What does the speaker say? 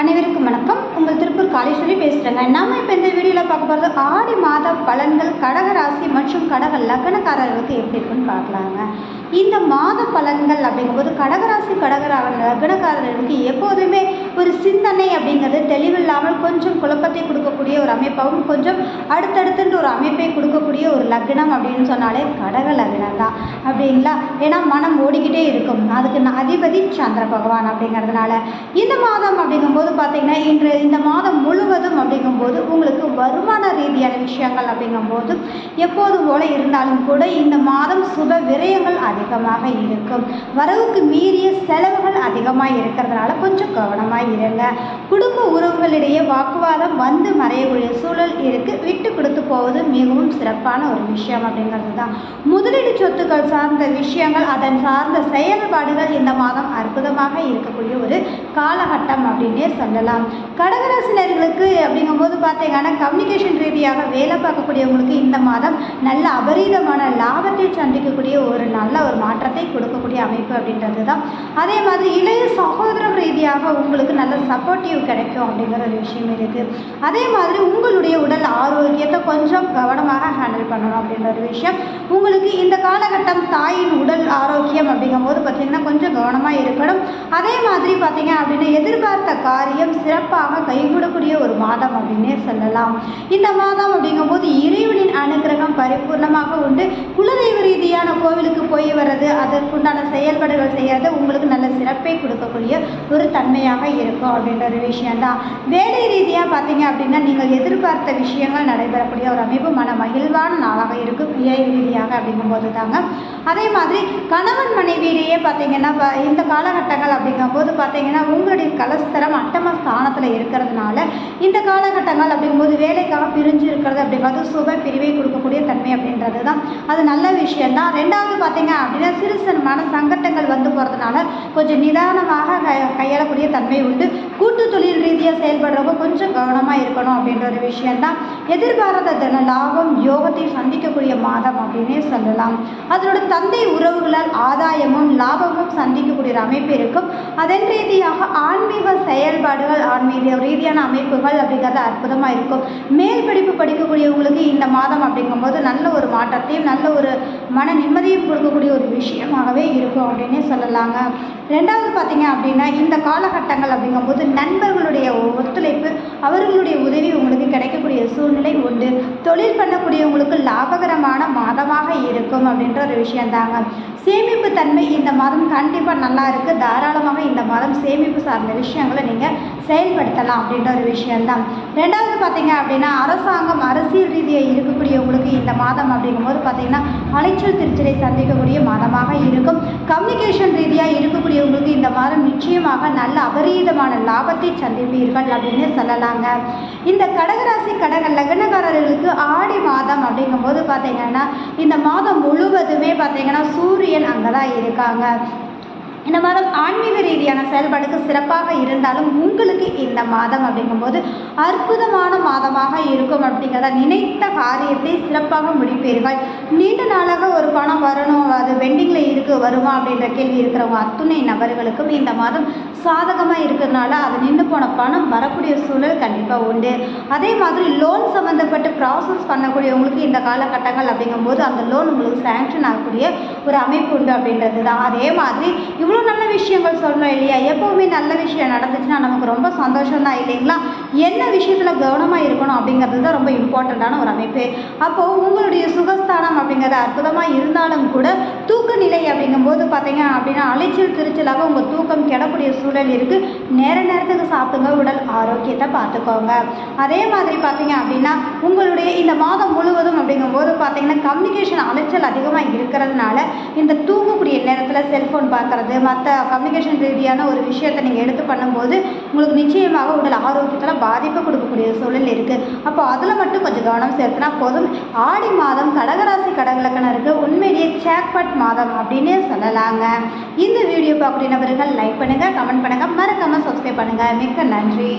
அனைவருக்கும் வணக்கம். உங்கள் திருப்பூர் காலேஸ்வரி பேசுகிறேங்க நாம இப்போ இந்த வீடியோவில் பார்க்க போகிறது ஆடி மாத பலன்கள் கடக ராசி மற்றும் கடக லக்னக்காரர்களுக்கு எப்படி இருக்குன்னு பார்க்கலாங்க. இந்த மாத பலன்கள் அப்படிங்கும்போது கடகராசி கடகரா லக்னக்காரர்களுக்கு எப்போதுமே ஒரு சிந்தனை அப்படிங்கிறது தெளிவில்லாமல் கொஞ்சம் குழப்பத்தை கொடுக்கக்கூடிய ஒரு அமைப்பாகவும் கொஞ்சம் அடுத்தடுத்துன்ற ஒரு அமைப்பை கொடுக்கக்கூடிய ஒரு லக்னம் அப்படின்னு சொன்னாலே கடக லக்னம் தான். அப்படிங்களா? ஏன்னா மனம் ஓடிக்கிட்டே இருக்கும். அதுக்கு அதிபதி சந்திர பகவான் அப்படிங்கிறதுனால இந்த மாதம் அப்படிங்கும்போது பார்த்தீங்கன்னா இன்று இந்த மாதம் முழுவதும் அப்படிங்கும்போது உங்களுக்கு வருமான ரீதியான விஷயங்கள் அப்படிங்கும்போது எப்போதும் போல இருந்தாலும் கூட இந்த மாதம் சுப விரயங்கள் அதிகமாக இருக்கும். வரவுக்கு மீறிய செலவுகள் அதிகமாக இருக்கிறதுனால கொஞ்சம் கவனமாக இருங்க. குடும்ப உறவுகளிடையே வாக்குவாதம் வந்து செய்யக்கூடிய சூழல் இருக்குது விட்டு கொடுத்து போவது மிகவும் சிறப்பான ஒரு விஷயம் அப்படிங்கிறது தான் முதலீடு சொத்துக்கள் சார்ந்த விஷயங்கள் அதன் சார்ந்த செயல்பாடுகள் இந்த மாதம் அற்புதமாக இருக்கக்கூடிய ஒரு காலகட்டம் அப்படின்னே சொல்லலாம். கடகராசினர்களுக்கு அப்படிங்கும்போது பார்த்தீங்கன்னா கம்யூனிகேஷன் ரீதியாக வேலை பார்க்கக்கூடியவங்களுக்கு இந்த மாதம் நல்ல அபரீதமான லாபத்தை சந்திக்கக்கூடிய ஒரு நல்ல ஒரு மாற்றத்தை கொடுக்கக்கூடிய அமைப்பு அப்படின்றது தான் அதே மாதிரி இளைய சகோதரம் ரீதியாக உங்களுக்கு நல்ல சப்போர்ட்டிவ் கிடைக்கும் அப்படிங்கிற ஒரு விஷயம் இருக்குது அதே மாதிரி உங்களுடைய உடல் ஆரோக்கியத்தை கொஞ்சம் கவனமாக பண்ணணும் அப்படின்ற ஒரு விஷயம். உங்களுக்கு இந்த காலகட்டம் தாயின் உடல் ஆரோக்கியம் அப்படிங்கும்போது பார்த்தீங்கன்னா கொஞ்சம் கவனமாக இருக்கணும். அதே மாதிரி பார்த்தீங்க அப்படின்னா எதிர்பார்த்த காரியம் சிறப்பாக கைகூடக்கூடிய ஒரு மாதம் அப்படின்னே சொல்லலாம். இந்த மாதம் அப்படிங்கும்போது இறைவனின் அனுகிரகம் பரிபூர்ணமாக உண்டு. குலதெய்வ ரீதியான கோவிலுக்கு போய் வர்றது அதற்குண்டான செயல்பாடுகள் செய்யறது உங்களுக்கு நல்ல சிறப்பை கொடுக்கக்கூடிய ஒரு தன்மையாக இருக்கும் அப்படின்ற ஒரு விஷயம்தான். வேலை ரீதியாக பார்த்தீங்க அப்படின்னா நீங்கள் எதிர்பார்த்த விஷயங்கள் நடைபெறக்கூடிய ஒரு அமைப்பு. மன மகிழ்வான நாளாக இருக்கும் வேலை ரீதியாக அப்படிங்கும்போது தாங்க. அதே மாதிரி கணவன் மனைவியிலேயே பார்த்தீங்கன்னா இந்த காலகட்டங்கள் அப்படிங்கும்போது பார்த்தீங்கன்னா உங்களுடைய கலஸ்தரம் அட்டம ஸ்தானத்தில் இருக்கிறதுனால இந்த காலகட்டங்கள் அப்படிங்கும்போது வேலைக்காக பிரிஞ்சு இருக்கிறது அப்படிங்கிறது சுப பிரிவை கொடுக்கக்கூடிய தன்மை அப்படின்றது தான் அது நல்ல விஷயந்தான் ரெண்டாவது பார்த்தீங்க அப்படின்னா சிறு சிறுமான சங்கட்டங்கள் வந்து போகிறதுனால கொஞ்சம் நிதானமாக கையாளக்கூடிய தன்மை உண்டு. கூட்டு தொழில் ரீதியாக செயல்படுறவங்க கொஞ்சம் கவனமாக இருக்கணும் அப்படின்ற ஒரு விஷயந்தான் எதிர்பாராத தன லாபம் யோகத்தை சந்திக்கக்கூடிய மாதம் அப்படின்னே சொல்லலாம். அதனோட தந்தை உறவுகளால் ஆதாயமும் லாபமும் சந்திக்கக்கூடிய ஒரு அமைப்பு இருக்கும். அதன் ரீதியாக ஆன்மீக செயல்பாடுகள் ஆன்மீக ரீதியான அமைப்புகள் அப்படிங்கிறது அற்புதமாக இருக்கும். மேல் படிப்பு படிக்கக்கூடியவங்களுக்கு இந்த மாதம் அப்படிங்கும்போது நல்ல ஒரு மாற்றத்தையும் நல்ல ஒரு மன நிம்மதியும் கொடுக்கக்கூடிய ஒரு விஷயமாகவே இருக்கும் அப்படின்னே சொல்லலாங்க. ரெண்டாவது பார்த்தீங்க அப்படின்னா இந்த காலகட்டங்கள் அப்படிங்கும்போது நண்பர்களுடைய ஒத்துழைப்பு அவர்களுடைய உதவி உங்களுக்கு கிடைக்கக்கூடிய சூழ்நிலை உண்டு. தொழில் பண்ணக்கூடியவங்களுக்கு லாபகரமான மாதமாக இருக்கும் அப்படின்ற ஒரு விஷயந்தாங்க சேமிப்பு தன்மை இந்த மாதம் கண்டிப்பாக நல்லா இருக்குது தாராளமாக இந்த மாதம் சேமிப்பு சார்ந்த விஷயங்களை நீங்கள் செயல்படுத்தலாம் அப்படின்ற ஒரு விஷயந்தான் ரெண்டாவது பார்த்தீங்க அப்படின்னா அரசாங்கம் அரசியல் ரீதியாக இருக்கக்கூடியவங்களுக்கு இந்த மாதம் அப்படிங்கும்போது பார்த்தீங்கன்னா அலைச்சல் திருச்சலை சந்திக்கக்கூடிய மாதமாக இருக்கும். கம்யூனிகேஷன் ரீதியாக இருக்கக்கூடிய இருக்கக்கூடியவங்களுக்கு இந்த மாதம் நிச்சயமாக நல்ல அபரீதமான லாபத்தை சந்திப்பீர்கள் அப்படின்னு சொல்லலாங்க. இந்த கடகராசி கடக லக்னக்காரர்களுக்கு ஆடி மாதம் அப்படிங்கும்போது பார்த்தீங்கன்னா இந்த மாதம் முழுவதுமே பார்த்தீங்கன்னா சூரியன் அங்கே தான் இருக்காங்க. இந்த மாதம் ஆன்மீக ரீதியான செயல்பாடுக்கு சிறப்பாக இருந்தாலும் உங்களுக்கு இந்த மாதம் அப்படிங்கும்போது அற்புதமான மாதமாக இருக்கும் அப்படிங்கிறத நினைத்த காரியத்தை சிறப்பாக முடிப்பீர்கள். நீண்ட நாளாக ஒரு பணம் வரணும் அது பெண்டிங்கில் இருக்கு வருமா அப்படின்ற கேள்வி இருக்கிறவங்க அத்துணை நபர்களுக்கும் இந்த மாதம் சாதகமாக இருக்கிறதுனால அது நின்று போன பணம் வரக்கூடிய சூழல் கண்டிப்பாக உண்டு. அதே மாதிரி லோன் சம்மந்தப்பட்டு ப்ராசஸ் பண்ணக்கூடியவங்களுக்கு இந்த காலகட்டங்கள் அப்படிங்கும்போது அந்த லோன் உங்களுக்கு சேங்ஷன் ஆகக்கூடிய ஒரு அமைப்பு உண்டு அப்படின்றது தான் அதே மாதிரி இவ்வளோ நல்ல விஷயங்கள் சொல்கிறோம் இல்லையா? எப்போவுமே நல்ல விஷயம் நடந்துச்சுன்னா நமக்கு ரொம்ப சந்தோஷம் தான் இல்லைங்களா? என்ன விஷயத்தில் கவனமாக இருக்கணும் அப்படிங்கிறது தான் ரொம்ப இம்பார்ட்டண்ட்டான ஒரு அமைப்பு. அப்போது உங்களுடைய சுகஸ்தானம் அப்படிங்கிறது அற்புதமாக இருந்தாலும் கூட தூக்க நிலை அப்படிங்கும்போது பார்த்தீங்க அப்படின்னா அலைச்சல் திருச்சலாக உங்கள் தூக்கம் கெடக்கூடிய சூழல் இருக்குது நேர நேரத்துக்கு சாப்பிடுங்க உடல் ஆரோக்கியத்தை பார்த்துக்கோங்க. அதே மாதிரி பார்த்தீங்க அப்படின்னா உங்களுடைய இந்த மாதம் முழுவதும் அப்படிங்கும்போது பார்த்தீங்கன்னா கம்யூனிகேஷன் அலைச்சல் அதிகமாக இருக்கிறதுனால இந்த தூங்கக்கூடிய நேரத்தில் செல்ஃபோன் பார்க்குறது மற்ற கம்யூனிகேஷன் ரீதியான ஒரு விஷயத்தை நீங்கள் எடுத்து பண்ணும்போது உங்களுக்கு நிச்சயமாக உடல் ஆரோக்கியத்தில் பாதிப்பு கொடுக்கக்கூடிய சூழல் இருக்குது அப்போ அதில் மட்டும் கொஞ்சம் கவனம் செலுத்தினா போதும். ஆடி மாதம் கடகராசி கடகலக்கணருக்கு உண்மையிலேயே சேக்பட் மாதம் அப்படின்னே சொல்லலாங்க. இந்த வீடியோ பார்க்கக்கூடிய நபர்கள் லைக் பண்ணுங்கள் கமெண்ட் பண்ணுங்கள் மறக்காமல் சப்ஸ்கிரைப் பண்ணுங்கள் மிக்க நன்றி.